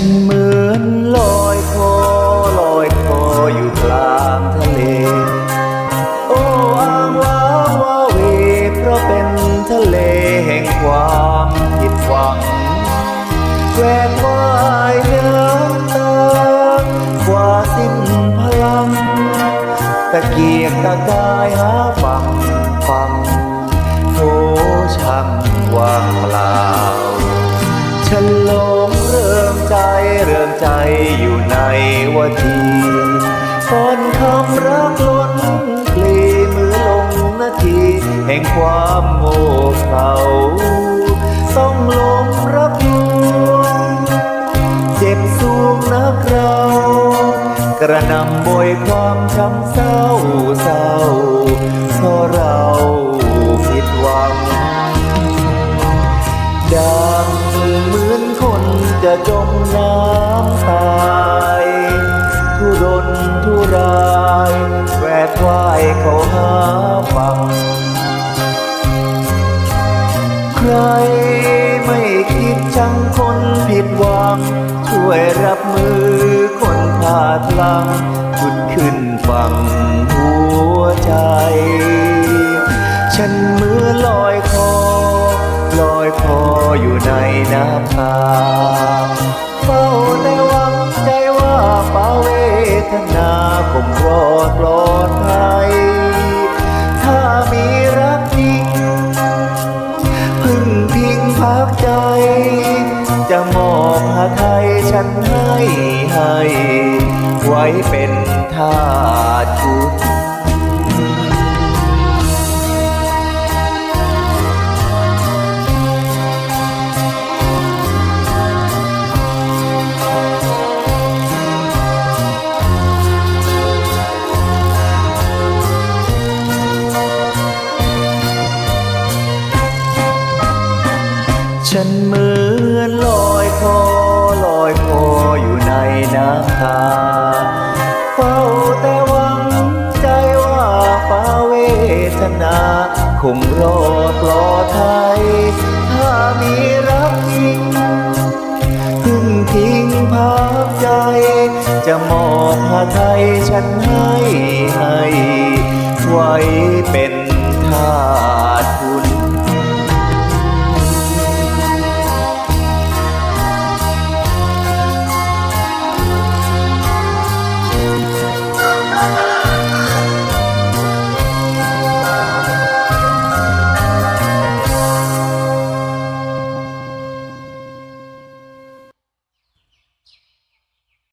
ฉันเหมือนลอยคอลอยคออยู่กลางทะเล โอ้อางว้าวาเวเพราะเป็นทะเลแห่งความผิดหวังแควกวายน้ำตากว่าสิ้นพลัง ตะเกียกตะกายหาฟังฟังโถช่างว่างเปล่า แห่งความโง่เขลาต้องลงรักลวงเจ็บสูงนักเรา กระนำบอยความช้ำเศร้าเศร้าเพราะเราผิดหวัง ดังเหมือนคนจะจมน้ำ ไม่คิดจังคนผิดหวัง ช่วยรับมือคนพลาดพลังจุดขึ้นฟังหัวใจ ฉันมือลอยคอ ลอยคออยู่ในน้ำตาเฝ้าแต่หวังใจว่าป้าเวทนาคงรอดปลอ มอบหาไทยฉันให้ให้ ไว้เป็นทาชุดฉันเหมือนลอย นาคงรอดปลอดภัยถ้ามีรักจริงพึ่งทิ้งภาพใจ จะมอบหาไทยฉันให้ให้ไว้เป็นทา